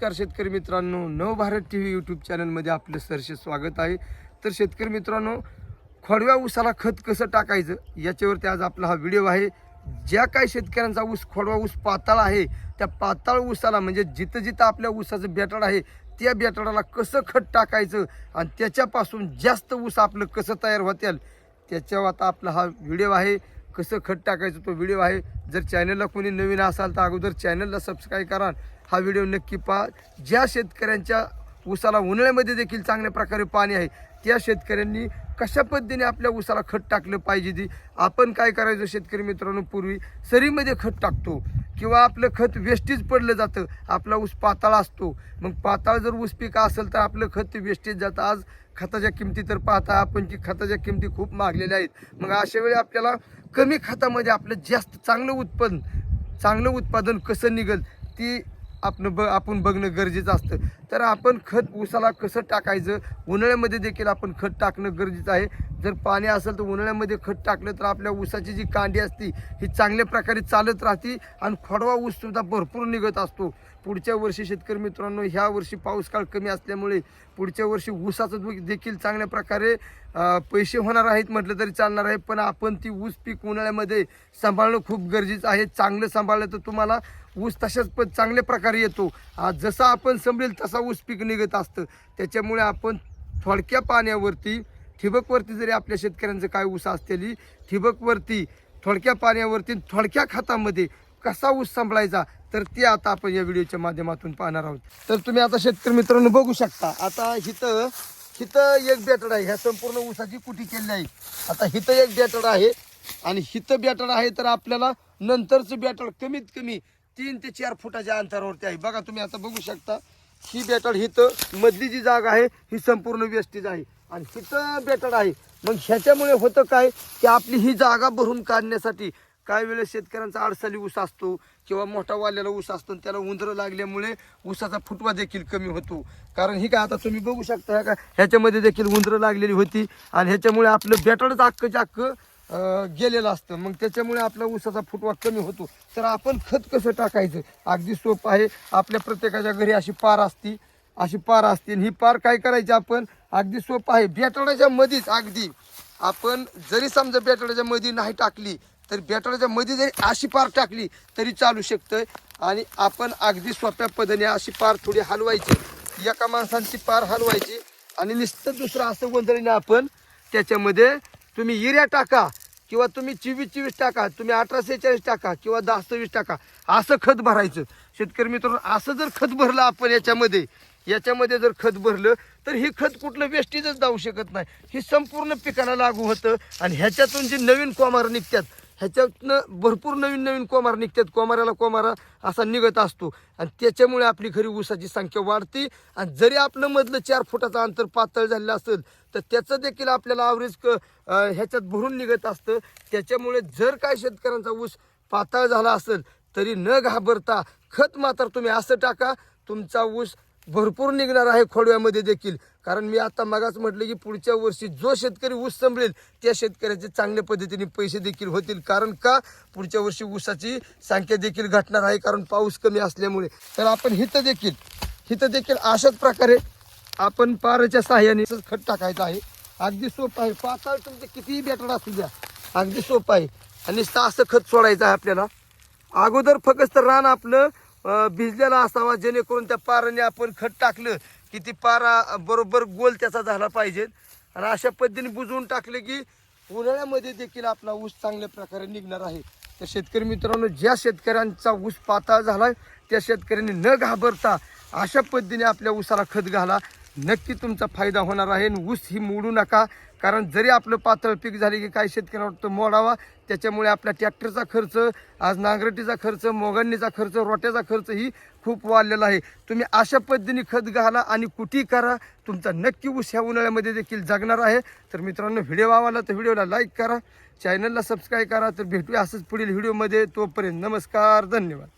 नमस्कार शेतकरी मित्रांनो नवभारत टी व्ही यूट्यूब चॅनलमध्ये आपलं सरसे स्वागत आहे. तर शेतकरी मित्रांनो खोडव्या ऊसाला खत कसं टाकायचं याच्यावरती आज आपला हा व्हिडिओ आहे. ज्या काही शेतकऱ्यांचा ऊस खोडवा ऊस पाताळ आहे त्या पाताळ ऊसाला म्हणजे जिथं जिथं आपल्या ऊसाचं बेटाड आहे त्या बेटाडाला कसं खत टाकायचं आणि त्याच्यापासून जास्त ऊस आपलं कसं तयार होतील त्याच्यावर आता आपला हा व्हिडिओ आहे. कसं खत टाकायचं तो व्हिडिओ आहे. जर चॅनलला कोणी नवीन असाल तर अगोदर चॅनलला सबस्क्राईब करा. हा व्हिडिओ नक्की पहा. ज्या शेतकऱ्यांच्या ऊसाला उन्हाळ्यामध्ये देखील चांगल्या प्रकारे पाणी आहे त्या शेतकऱ्यांनी कशा पद्धतीने आपल्या ऊसाला खत टाकलं पाहिजे ती आपण काय करायचं शेतकरी मित्रांनो पूर्वी? सरीमध्ये खत टाकतो. किंवा आपलं खत वेस्टेज पडलं जातं. आपला ऊस पाताळ असतो. मग पाताळ जर ऊस पिका असेल तर आपलं खत वेस्टेज जातं. आज खताच्या किमती तर पाहता आपण की खताच्या किमती खूप मागलेल्या आहेत. मग अशा वेळी आपल्याला कमी खतामध्ये आपलं जास्त चांगलं उत्पन्न चांगलं उत्पादन कसं निघल ती आपण ब आपण बघणं गरजेचं असतं. तर आपण खत ऊसाला कसं टाकायचं? उन्हाळ्यामध्ये देखील आपण खत टाकणं गरजेचं आहे. जर पाणी असेल तर उन्हाळ्यामध्ये खत टाकलं तर आपल्या ऊसाची जी कांडी असती ही चांगल्या प्रकारे चालत राहते आणि खोडवा ऊससुद्धा भरपूर निघत असतो. पुढच्या वर्षी शेतकरी मित्रांनो ह्या वर्षी पाऊस काळ कमी असल्यामुळे पुढच्या वर्षी ऊसाचं देखील चांगल्या प्रकारे पैसे होणार आहेत म्हटलं तरी चालणार आहे. पण आपण ती ऊस पीक उन्हाळ्यामध्ये सांभाळणं खूप गरजेचं आहे. चांगलं सांभाळलं तर तुम्हाला ऊस तशाच पण चांगल्या प्रकारे येतो. जसा आपण संभळेल तसा ऊस पीक निघत असतं. त्याच्यामुळे आपण थोडक्या पाण्यावरती ठिबकवरती जरी आपल्या शेतकऱ्यांचं काय ऊस असलेली ठिबकवरती थोडक्या पाण्यावरती थोडक्या खतामध्ये कसा ऊस सांभाळायचा तर ते आता आपण या व्हिडिओच्या माध्यमातून पाहणार आहोत. तर तुम्ही आता शेतकरी मित्रांनो बघू शकता आता हिथं हिथं एक बॅटड आहे. ह्या संपूर्ण ऊसाची कुटी केलेली आहे. आता हिथं एक बॅटड आहे आणि हिथं बॅटड आहे तर आपल्याला नंतरचं बॅटड कमीत कमी तीन ते चार फुटाच्या अंतरावरती आहे. बघा तुम्ही आता बघू शकता ही बॅटड हिथं मधली जी जागा आहे ही संपूर्ण वेस्टेज आहे. आणि तिथं बॅटड आहे. मग ह्याच्यामुळे होतं काय? की आपली ही जागा भरून काढण्यासाठी काही वेळेस शेतकऱ्यांचा आडसाली ऊस असतो किंवा मोठा वाल्याला ऊस असतो आणि त्याला उंदरं लागल्यामुळे ऊसाचा फुटवा देखील कमी होतो. कारण ही काय आता तुम्ही बघू शकता ह्या का ह्याच्यामध्ये देखील उंदरं लागलेली होती आणि ह्याच्यामुळे आपलं बॅटरच अख्खं जाक्क गेलेलं असतं. मग त्याच्यामुळे आपला ऊसाचा फुटवा कमी होतो. तर आपण खत कसं टाकायचं? अगदी सोपं आहे. आपल्या प्रत्येकाच्या घरी अशी पार असती. अशी पार असते ही पार काय करायची आपण? अगदी सोपं आहे. बॅटडाच्या मध्येच अगदी. आपण जरी समजा बॅटडाच्या मध्ये नाही टाकली तर बॅटडाच्या मध्ये जरी अशी पार टाकली तरी चालू शकतं आणि आपण अगदी सोप्या पद्धतीने अशी पार थोडी हलवायची. एका माणसांची पार हलवायची. आणि नुसतं दुसरं असं गोंधळीने आपण त्याच्यामध्ये तुम्ही युरिया टाका किंवा तुम्ही चोवीस चोवीस टाका तुम्ही अठरा सेहेचाळीस टाका किंवा दहा सव्वीस टाका. असं खत भरायचं. शेतकरी मित्रांनो असं जर खत भरलं आपण याच्यामध्ये याच्यामध्ये जर खत भरलं तर हे खत कुठलं वेस्टेजच जाऊ शकत नाही. हे संपूर्ण पिकाला लागू होतं आणि ह्याच्यातून जे नवीन कोमार निघतात ह्याच्यातनं भरपूर नवीन नवीन कोमार निघतात. कोमाराला कोमारा असा निघत असतो. आणि त्याच्यामुळे आपली घरी ऊसाची संख्या वाढते. आणि जरी आपलं मधलं चार फुटाचं अंतर पातळ झालेलं असेल तर त्याचं देखील आपल्याला आवरेज क ह्याच्यात भरून निघत असतं. त्याच्यामुळे जर काय शेतकऱ्यांचा ऊस पातळ झाला असेल तरी न घाबरता खत मात्र तुम्ही असं टाका. तुमचा ऊस भरपूर निघणार आहे खोडव्यामध्ये देखील. कारण मी आता मगाच म्हटलं की पुढच्या वर्षी जो शेतकरी ऊस संपलेल त्या शेतकऱ्याचे चांगल्या पद्धतीने पैसे देखील होतील. कारण का? पुढच्या वर्षी ऊसाची संख्या देखील घटणार आहे कारण पाऊस कमी असल्यामुळे. तर आपण हिथं देखील हिथं देखील अशाच प्रकारे आपण पाराच्या साह्याने खत टाकायचं आहे. अगदी सोपं आहे. पाताळ तुमचे कितीही बॅटर असू द्या अगदी सोपं आहे. आणि असं खत सोडायचं आहे आपल्याला. अगोदर फक्त रान आपलं भिजलेला असावा जेणेकरून त्या पाराने आपण खत टाकलं की ती पारा बरोबर गोल त्याचा झाला पाहिजे. आणि अशा पद्धतीने बुजवून टाकलं की उन्हाळ्यामध्ये देखील आपला ऊस चांगल्या प्रकारे निघणार आहे. तर शेतकरी मित्रांनो ज्या शेतकऱ्यांचा ऊस पाताळ झाला त्या शेतकऱ्यांनी न घाबरता अशा पद्धतीने आपल्या ऊसाला खत घाला. नक्की तुमचा फायदा होणार आहे. आणि ऊस ही मोडू नका. कारण जरी आपलं पातळ पीक झाले की काही शेतकऱ्यांना वाटतं मोडावा त्याच्यामुळे आपल्या ट्रॅक्टरचा खर्च आज नांगरटीचा खर्च मोगणणीचा खर्च रोट्याचा खर्च ही खूप वाढलेला आहे. तुम्ही अशा पद्धतीने खत घाला आणि कुठेही करा. तुमचा नक्की ऊस ह्या उन्हाळ्यामध्ये देखील जगणार आहे. तर मित्रांनो व्हिडिओ आवडला तर व्हिडिओला लाईक करा. चॅनलला सबस्क्राईब करा. तर भेटूया असंच पुढील व्हिडिओमध्ये. तोपर्यंत नमस्कार धन्यवाद.